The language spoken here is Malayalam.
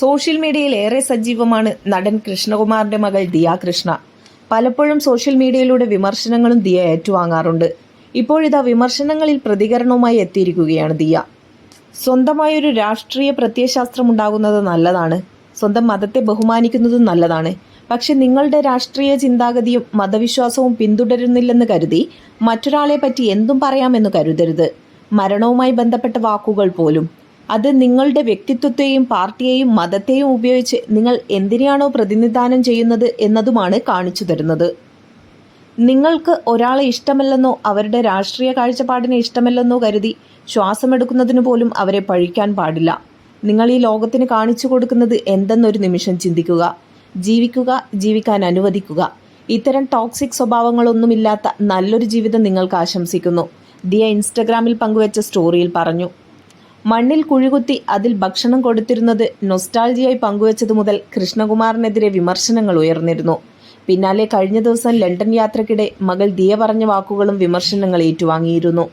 സോഷ്യൽ മീഡിയയിൽ ഏറെ സജീവമാണ് നടൻ കൃഷ്ണകുമാറിന്റെ മകൾ ദിയ കൃഷ്ണ. പലപ്പോഴും സോഷ്യൽ മീഡിയയിലൂടെ വിമർശനങ്ങളും ദിയ ഏറ്റുവാങ്ങാറുണ്ട്. ഇപ്പോഴിതാ വിമർശനങ്ങളിൽ പ്രതികരണവുമായി എത്തിയിരിക്കുകയാണ് ദിയ. സ്വന്തമായൊരു രാഷ്ട്രീയ പ്രത്യയശാസ്ത്രം ഉണ്ടാകുന്നത് നല്ലതാണ്. സ്വന്തം മതത്തെ ബഹുമാനിക്കുന്നതും നല്ലതാണ്. പക്ഷെ നിങ്ങളുടെ രാഷ്ട്രീയ ചിന്താഗതിയും മതവിശ്വാസവും പിന്തുടരുന്നില്ലെന്ന് കരുതി മറ്റൊരാളെ പറ്റി എന്തും പറയാമെന്ന് കരുതരുത്. മരണവുമായി ബന്ധപ്പെട്ട വാക്കുകൾ പോലും. അത് നിങ്ങളുടെ വ്യക്തിത്വത്തെയും പാർട്ടിയെയും മതത്തെയും ഉപയോഗിച്ച് നിങ്ങൾ എന്തിനെയാണോ പ്രതിനിധാനം ചെയ്യുന്നത് എന്നതുമാണ് കാണിച്ചു തരുന്നത്. നിങ്ങൾക്ക് ഒരാളെ ഇഷ്ടമല്ലെന്നോ അവരുടെ രാഷ്ട്രീയ കാഴ്ചപ്പാടിനെ ഇഷ്ടമല്ലെന്നോ കരുതി ശ്വാസമെടുക്കുന്നതിന് പോലും അവരെ പഴിക്കാൻ പാടില്ല. നിങ്ങൾ ഈ ലോകത്തിന് കാണിച്ചു കൊടുക്കുന്നത് എന്തെന്നൊരു നിമിഷം ചിന്തിക്കുക. ജീവിക്കുക ജീവിക്കാൻ അനുവദിക്കുക. ഇത്തരം ടോക്സിക് സ്വഭാവങ്ങളൊന്നുമില്ലാത്ത നല്ലൊരു ജീവിതം നിങ്ങൾക്ക് ആശംസിക്കുന്നു. ദിയ ഇൻസ്റ്റഗ്രാമിൽ പങ്കുവച്ച സ്റ്റോറിയിൽ പറഞ്ഞു. മണ്ണിൽ കുഴികുത്തി അതിൽ ഭക്ഷണം കൊടുത്തിരുന്നത് നൊസ്റ്റാൾജിയായി പങ്കുവച്ചതു മുതൽ കൃഷ്ണകുമാറിനെതിരെ വിമർശനങ്ങൾ ഉയർന്നിരുന്നു. പിന്നാലെ കഴിഞ്ഞ ദിവസം ലണ്ടൻ യാത്രക്കിടെ മകൾ ദിയ പറഞ്ഞ വാക്കുകളും വിമർശനങ്ങൾ ഏറ്റുവാങ്ങിയിരുന്നു.